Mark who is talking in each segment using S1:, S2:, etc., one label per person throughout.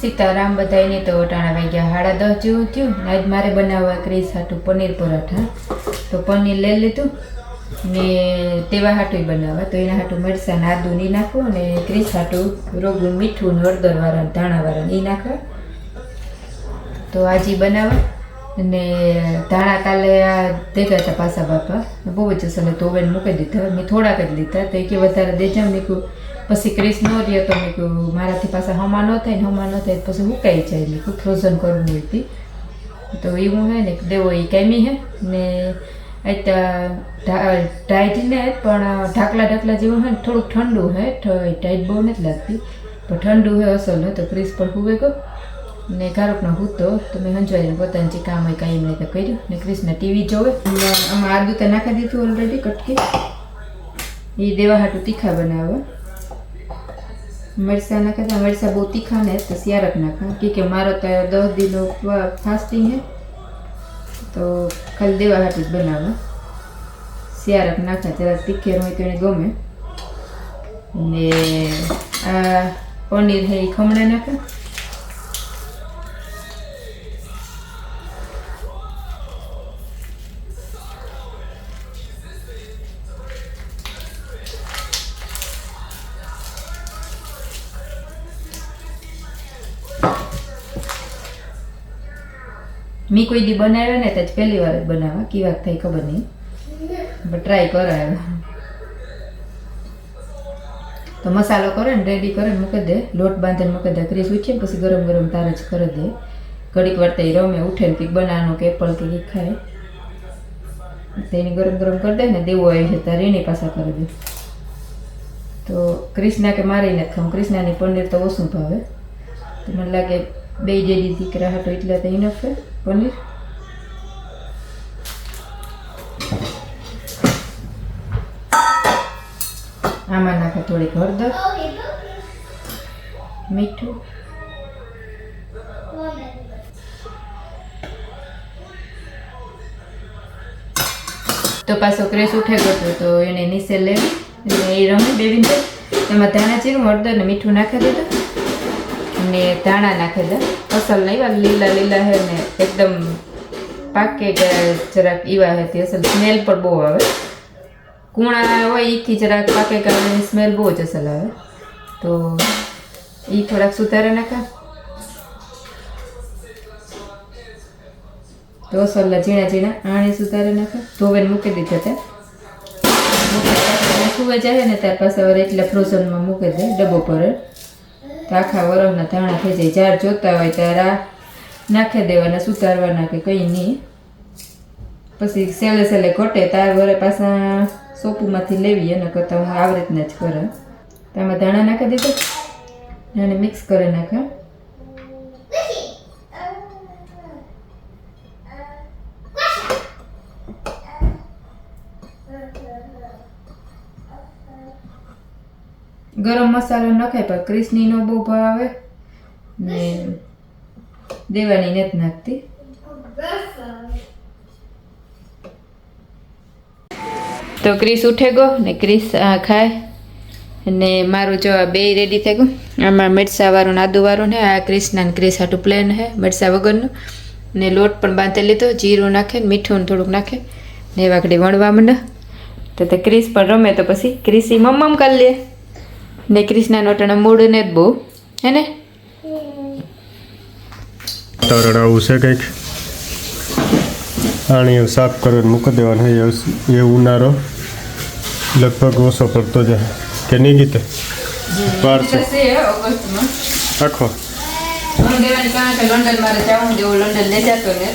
S1: સીતારામ બધાને તો વટાણા વાગ્યા સાડા દસ જેવું થયું આજ મારે બનાવવા ક્રીસ હાટું પનીર પરાઠા. તો પનીર લઈ લીધું ને તેવા હાટું બનાવવા. તો એના હાટું મરચાં ને આદુ ની નાખવું અને ક્રીસ હાટું રોગું મીઠું ને હળદર વાળા ને ધાણા વાળા એ નાખવા. તો આજે બનાવવા અને ધાણા કાલે આ દેતા હતા પાસા બાપા. બહુ જ અસલ ઓવેન મૂકી દીધા. મેં થોડાક જ લીધા. તો એ કે વધારે દેજા મેં કહ્યું પછી ક્રિસ રહ્યો તો મેં કહ્યું મારાથી પાસે હમા ન થાય ને હમા ન થાય. પછી હુકાઈ જાય મેં કહ્યું ફ્રોઝન કરવું હોય હતી. તો એવું હે ને, દેવો એ કેમી હે ને ટાઈટ ને, પણ ઢાકલા ઢાકલા જેવું હે ને, થોડુંક ઠંડુ હે ટાઈટ બહુ નથી લાગતી. પણ ઠંડુ હે અસલ હોય તો ક્રિસ પણ હુવે ગયો. ને કારોકનો હૂતો, તો મેં હંજવાઈને પોતાનું જે કામ હોય કાંઈ એમ રીતે કર્યું. ને ક્રિષ્ના ટીવી જોવે. આમાં આદુ તો નાખી દીધું ઓલરેડી કટકી. એ દેવા હાટું તીખા બનાવવા મરચાં નાખ્યા મરચાં બહુ તીખા ને તો સિયારક નાખા. કે કે મારો તો દસ દિનનો ફાસ્ટિંગ હે તો ખાલી દેવા હાટું જ બનાવવા સિયારક નાખા જરાક તીખેર હોય તો એને ગમે. ને પનીર હે ખમણે નાખા. મેં કોઈ દી બનાવ્યા ને તો જ પહેલી વાર જ કી વાત થાય ખબર નહીં. પણ ટ્રાય કરાય તો મસાલો કરે ને રેડી કરે મૂકી દે. લોટ બાંધીને મૂકી દે. ક્રીસ ઉઠે પછી ગરમ ગરમ તારે જ કરી દે. ઘડીક વાર તે રમે, ઉઠે ને કંઈક બનાવવાનું કે એપલ કે કંઈક ખાય. તેની ગરમ ગરમ કરી દે ને દેવો આવી છે ત્યારે એની પાછા કરી દે. તો ક્રિષ્ના કે મારી નથી ખાઉં ક્રિષ્નાની પનીર તો ઓછું ભાવે. તો મને લાગે બે જેડી દીકરા હતો, એટલે તો એને પનીર. આમાં નાખે થોડીક હળદર, મીઠું. તો પાછો ક્રેશ ઉઠે ગયો તો એને નીચે લેવી અને એ રમી બેવીને એમાં ધાણા ચીરું, હળદર ને મીઠું નાખી દીધું. ને ધાણા નાખે છે અસલ એવા લીલા લીલા હે ને એકદમ પાકે જરાક એવા હે અસલ. સ્મેલ પણ બહુ આવે. કૂણા હોય એથી જરાક પાકે કે સ્મેલ બહુ જ અસલ આવે. તો એ થોડાક સુધારે નાખા. તો અસલ ઝીણા ઝીણા આણે સુધારે નાખા. ધોવે મૂકી દીધા ત્યાં સુવે જાય ને ત્યાર પાસે એટલે ફ્રોઝનમાં મૂકી દે, ડબ્બો પર. તો આખા વરમના ધાણા થઈ જાય. જ્યારે જોતા હોય ત્યારે નાખી દેવાના સુધારવાના કે કંઈ નહીં. પછી સેલે સેલે ઘટે તાર વરે પાછા સોપુમાંથી લેવી અને કરતાં હું આવી રીતના જ કરે. તો આમાં ધાણા નાખી દીધા. અને મિક્સ કરી નાખા ગરમ મસાલો નખાય પણ ક્રિસનીનો બહુ ભાવ આવે ને દેવાની નથી નાખતી. તો ક્રિસ ઉઠે ગયો ને ક્રિસ ખાય અને મારું જો બે રેડી થઈ ગયું. આમાં મિરસા વાળું ને વાળું ને આ ક્રિષ્ના ને ક્રિસ હાટું પ્લેન હે મિરસા વગરનું. ને લોટ પણ બાંધી લીધો, જીરું નાખે ને મીઠું થોડુંક નાખે ને વાકડી વણવા માંડે. તો તે ક્રિસ પણ રમે તો પછી ક્રિસી મમ્મમ કરી લે. ને ક્રિષ્ના નોટાના મૂડ ને જ બહુ હે ને?
S2: વાતાવરણ આવું છે કંઈક? આણી સાફ કરીને મૂકી દેવાનું એ- એ ઉનાળો લગભગ ઓછો પડતો જાય. કે નહીં ગીતે? વાર છે. આખો.
S1: લંડન મારે જવું જેવું લંડન લઈ જતો ને.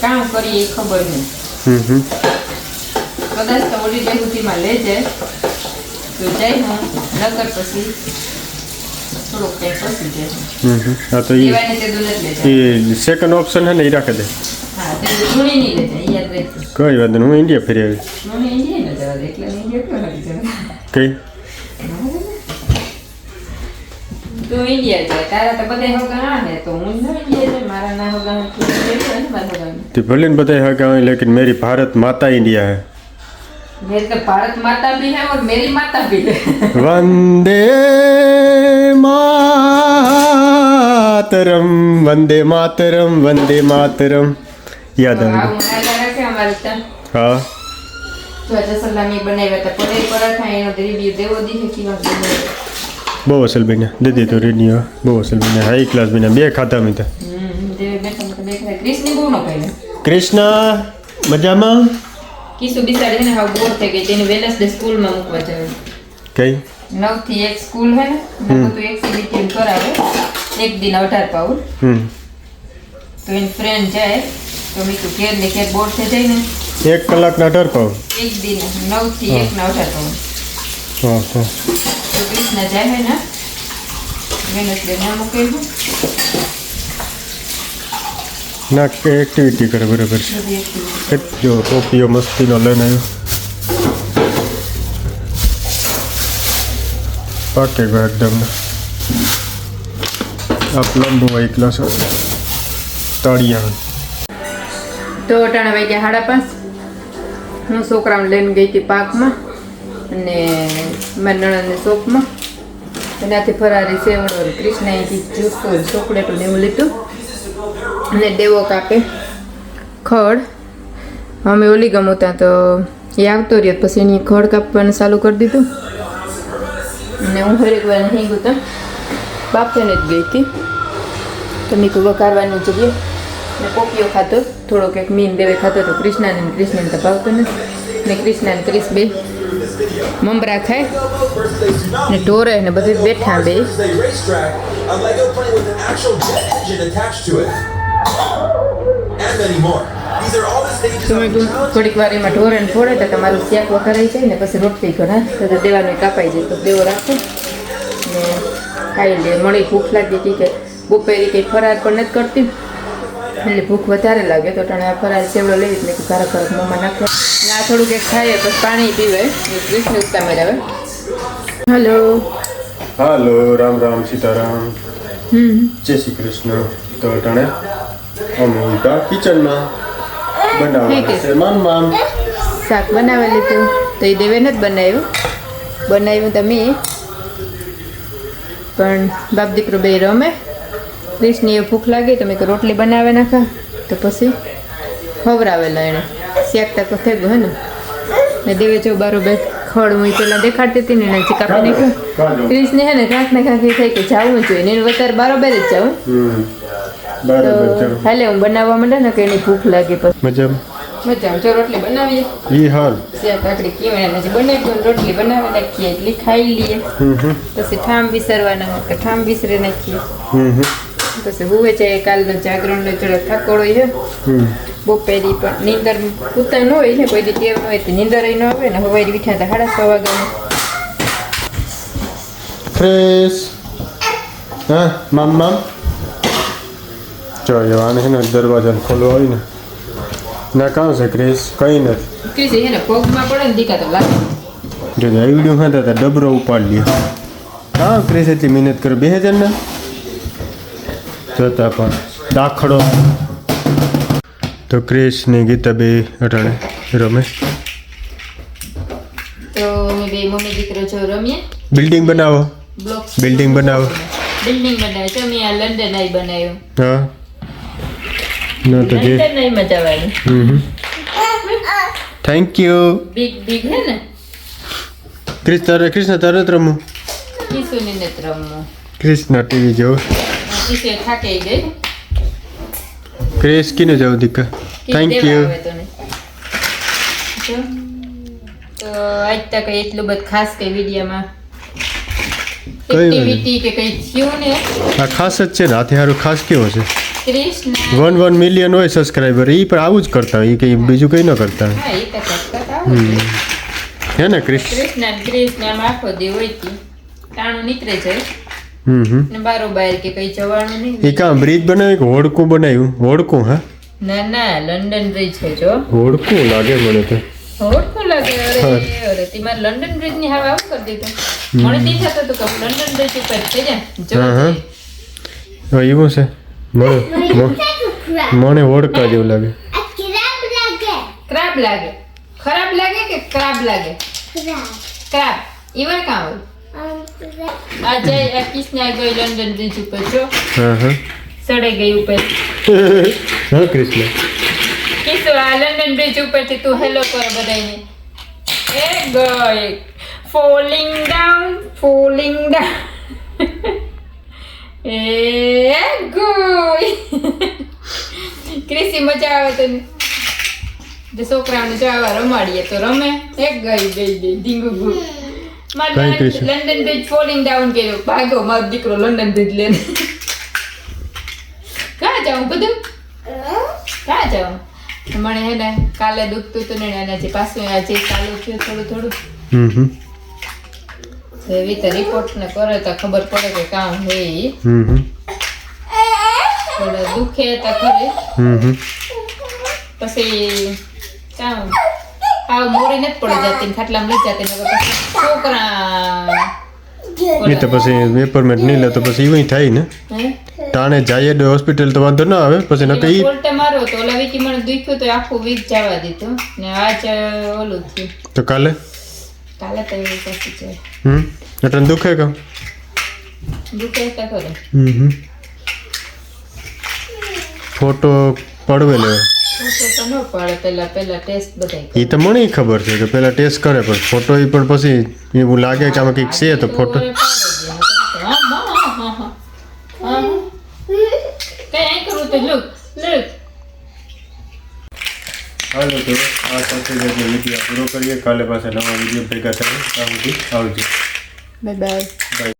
S1: કામ કરીએ ખબર નહીં. કદાચ તો ઓલી ડે સુધીમાં લઈ જાય તો જઈ હું નકર પછી થોડુંક ટાઈમ પછી જાય
S2: હમ હમ હા તો એ
S1: દેવાની તે દુલત લઈ જાય
S2: એ સેકન્ડ ઓપ્શન હે ને એ રાખી દે
S1: હા તે જૂની નહીં લઈ જાય યાદ રહેશે
S2: કઈ વાત નહીં હું ઇન્ડિયા ફરી આવી
S1: જૂની ઇન્ડિયા ન જવા દે એટલે ઇન્ડિયા એટલો નથી જવા
S2: કઈ
S1: તું ઇન્ડિયા જાય તારા તો બધા હોગા ને તો હું ન ઇન્ડિયા જાય મારા ના હોગા તું ઇન્ડિયા જાય ને મારા હોગા
S2: તે ભલે ને બધા હે કે લેकिन मेरी भारत माता इंडिया है
S1: मेरी तो भारत माता भी है और मेरी माता भी है
S2: वंदे માતરમ વંદે માતરમ વંદે માતરમ યાદ
S1: તો
S2: આવી
S1: આવું હાલ્યા રાખે અમારે ત્યાં
S2: હા
S1: જો આજે સલામી બનાવ્યા હતા પનીર પરાઠા એનો રિવ્યુ દેવો દીધો કેવા બનાવ્યા.
S2: બહુ અસલ બન્યા દીદી તો રેડિયો બહુ અસલ બન્યા હાઈ ક્લાસ બન્યા બે ખાતા મેં તો
S1: હમ દેવે બેઠા બેઠા દેખાય ક્રિશની બહુ ન કહે
S2: કૃષ્ણ મજામાં
S1: કિસુ બિસાડી છે ને હાવ બોર થઈ ગઈ તેને વેનસડે સ્કૂલમાં મૂકવા જવું
S2: કઈ
S1: નવથી એક સ્કૂલ હે ને બધું એક્ટિવિટી કરાવે એક દિન અઢાર પાઉલ
S2: હમ
S1: તો એની ફ્રેન્ડ જાય તો મેં કીધું ઘેર ને ઘેર બોર થઈ જાય ને
S2: એક કલાકના અઢાર પાવ
S1: એક દિન નવથી એક ના અઢાર પાઉલ
S2: હા હા
S1: તો કૃષ્ણ જાય હે ને વેનસડે ના મૂકેલું
S2: ના, કે એક્ટિવિટી કરે, બરાબર છે. જો, ટોપીઓ મસ્તીનો લઈને આવ્યો. પાકે ગયો એકદમ. આ પ્લમ્બો હોય ગ્લાસ તળિયા.
S1: તો અટાણા વાગ્યા સાડા પાંચ. હું છોકરાને લઈને ગઈ હતી પાકમાં અને મારા નણંદની શોપમાં એનાથી ફરારી સેવડો કૃષ્ણ અહીંથી જ્યુસો ચોકલેટો એવું લીધું. અને દેવો કાપે. ખડ. અમે ઓલી ગમતા તો એ આવતો રહ્યો પછી એની ખડ કાપવાનું ચાલુ કરી દીધું. અને હું હરેક વાર નહીં ગુતા બાપને જ ગઈ હતી. તો મેં વકારવાની જગ્યા. ને પોપિયો ખાતો થોડોક એક મીન દેવે ખાતો તો કૃષ્ણાને કૃષ્ણને તો ભાવતો નથી. ને કૃષ્ણાને ક્રિશ બે મમરા ખાય. ને ઢોરે ને બધે બેઠા બે.
S3: Thursday racetrack, a Lego plane with an actual jet engine attached to it. And many more. These are all the stages
S1: તો
S3: of
S1: મેં
S3: the
S1: કીધું થોડીક વાર એમાં ઢોરણ ફોડે તો તમારું શાક વખરાઈ જાય ને પછી રોટલી ઘણા તો દેવાનું કાપાઈ જાય તો દેવો રાખો. ને ખાઈ લે. મળી ભૂખ લાગી હતી કે બપોરે કંઈ ફરાર પણ નથી કરતી. એટલે ભૂખ વધારે લાગે તો ટાણે આ ફરાર સેવડો લઈ જ મેં કીધું કારક કારક મોંમાં નાખે. ને આ થોડુંક એક ખાઈએ પછી પાણી પીવે. કૃષ્ણ ઉત્તા મેળવે હલો.
S2: હાલો રામ રામ સીતારામ.
S1: હમ.
S2: જય શ્રી કૃષ્ણ. તો અટાણે અમે કિચનમાં બનાવવાના છે. મામ મામ.
S1: શાક બનાવી લીધું. તો એ દેવે નથી બનાવ્યું. બનાવ્યું તમે પણ બાપ દીકરો બે રમે. ક્રિશની એ ભૂખ લાગી તમે રોટલી બનાવે નાખા. તો પછી ખવરાવેલા એણે શેકતા તો થઈ ગયું હે ને. ને દેવે જો બારો બે ખડ હું પેલા દેખાડતી હતી ને એને હજી કાપી નાખ્યું. ક્રિશને હે ને કાંક ને કાંક થાય કે જાવું જોઈએ ને એને વધારે બારોબાર જ જાવું હાલે હું બનાવવા માંડે ને કે એની ભૂખ લાગે પછી. મજા મજા. જો રોટલી બનાવીએ?
S2: ઈ હાલ.
S1: સેવ કાકડી કીવડાને જે બનાવી દઉં રોટલી બનાવી નાખીએ એટલી ખાઈ લઈએ.
S2: હમ હમ.
S1: પછી ઠામ વિસરવાના હોય કે ઠામ વિસરી નાખીએ.
S2: હમ હમ.
S1: પછી હુવે છે કાલનો જાગરણ જોડે થાકોડો છે.
S2: હમ.
S1: બપોરી પણ નીંદર ઉતા ન હોય ને કોઈ દી ટેવ ન હોય તો નીંદર ન આવે ને હવાઈ બીઠા તો સાડા છ
S2: ફ્રેશ હા મામ મામ. જો આને છે ને દરવાજાને ખોલવા હોય ને. ના કાં છે ક્રિસ કંઈ નથી.
S1: ક્રિસ છે ને પગમાં પડે ને દીકા તો લાગે.
S2: જો આ વીડિયો ખાતા હતા ડબરો ઉપાડ લ્યો. હા ક્રિસ એટલી મહેનત કરે? બે હજાર ને? જોતા પણ દાખલો. તો ક્રિસ ને ગીતા બે અટાણે રમે.
S1: તો અમે બે મમ્મી દીકરો જો રમીએ.
S2: બિલ્ડિંગ બનાવો. બિલ્ડિંગ બનાવો.
S1: બિલ્ડિંગ બનાવે. છે મેં આ લંડન આવી બનાવ્યું.
S2: હા. ના તો જે
S1: નહીં આઈ
S2: હમ થેન્ક યુ
S1: બિગ બિગ હે ને
S2: કૃષ્ણ તારે કૃષ્ણ તારે રમો
S1: કિશુની ને રમવું
S2: કૃષ્ણ ટીવી જો
S1: કિશુ થાકી ગઈ
S2: ક્રેશ કિને જાવ દીકા થેન્ક યુ
S1: તો આજ તક એટલું બધું ખાસ કઈ વિડીયોમાં? એક્ટિવિટી કે કઈ થયું ને
S2: આ ખાસ જ છે ને હાથે હારું ખાસ કેવો છે વન વન મિલિયન હોય સબસ્ક્રાઈબર એ પણ આવું જ કરતા હોય એ કંઈ બીજું કંઈ ન કરતા.
S1: હા એ
S2: ને
S1: કૃષ્ણ કૃષ્ણ આખો દી હોય તી. નીકળે છે.
S2: હમ હમ.
S1: ને બારોબાર કે કઈ જવાનું
S2: એ
S1: નહીં
S2: કાં બ્રિજ બનાવ્યું કે હોડકું બનાવ્યું? હોડકું હા?
S1: ના ના લંડન બ્રિજ છે જો.
S2: હોડકું લાગે મને તો.
S1: હોડકું લાગે? અરે અરે તમારે લંડન બ્રિજની હવે આવું કરી દીધું. મને તી થતું હતું કે લંડન બ્રિજ ઉપર થઈ જાય જો.
S2: હા, એવું છે. મને મને હોડકા જેવું લાગે.
S1: ખરાબ લાગે. ખરાબ લાગે. કે ખરાબ લાગે? ખરાબ. ઈવર કામ હોય? આ જાય આ કિસને ગઈ લંડન બ્રિજ ઉપર
S2: હા
S1: સડાઈ ગઈ ઉપર.
S2: હા કૃષ્ણ.
S1: કિસો આ લંડન બ્રિજ ઉપરથી તું હેલો કરો બધાને એ ગઈ. ફોલિંગ ડાઉન ફોલિંગ ડાઉન એ ગઈ ક્રિસી મજા આવે તને? જે છોકરાઓને જવા રમાડીએ તો રમે. એક ગઈ ગઈ ગઈ ડીંગુ ગુ? લંડન બ્રિજ ફોલિંગ ડાઉન કર્યું. ભાગો મારો દીકરો લંડન બ્રિજ લઈને ક્યાં જાઉં બધું? ક્યાં જાઉં? મને હે ને કાલે દુખતું હતું ને એને હજી પાછું આજે ચાલુ થયું થોડું થોડું.
S2: હમ હમ.
S1: એવી રીતે રિપોર્ટ ને કરે તો ખબર પડે કે કામ હે ઈ.
S2: હમ હમ
S1: થોડું દુખે તો ખરી
S2: હમ હમ
S1: પછી કામ આવ મોરી નથી પડી જતી ને ખાટલામાં લઈ જતી ને પછી છોકરા
S2: એ તો પછી પેપરમેન્ટ નહીં લે તો પછી એવું થાય ને
S1: હે?
S2: ટાણે જાય એટલે હોસ્પિટલ તો વાંધો ના આવે પછી નકર ઈ
S1: ઉલટે મારો તો ઓલા વીકી મને દુખ્યું તો આખું વીક જવા દીધું ને આજ ઓલું થયું
S2: તો કાલે
S1: કાલે તો એવું કશું છે.
S2: હમ? એટલે દુખે કામ
S1: દુખે તો ખરે.
S2: હમ ફોટો એ તો મને ખબર છે કે પેલા ટેસ્ટ કરે પણ ફોટો એ પણ પછી એવું લાગે કે આમાં કંઈક છે તો ફોટો
S1: કઈ કરું તો
S2: હાલો તો આ સાથે જ આપણે વીડિયો પૂરો કરીએ. કાલે પાસે નવા વીડિયો ભેગા થાય ત્યાં સુધી આવજો.
S1: Bye bye
S2: bye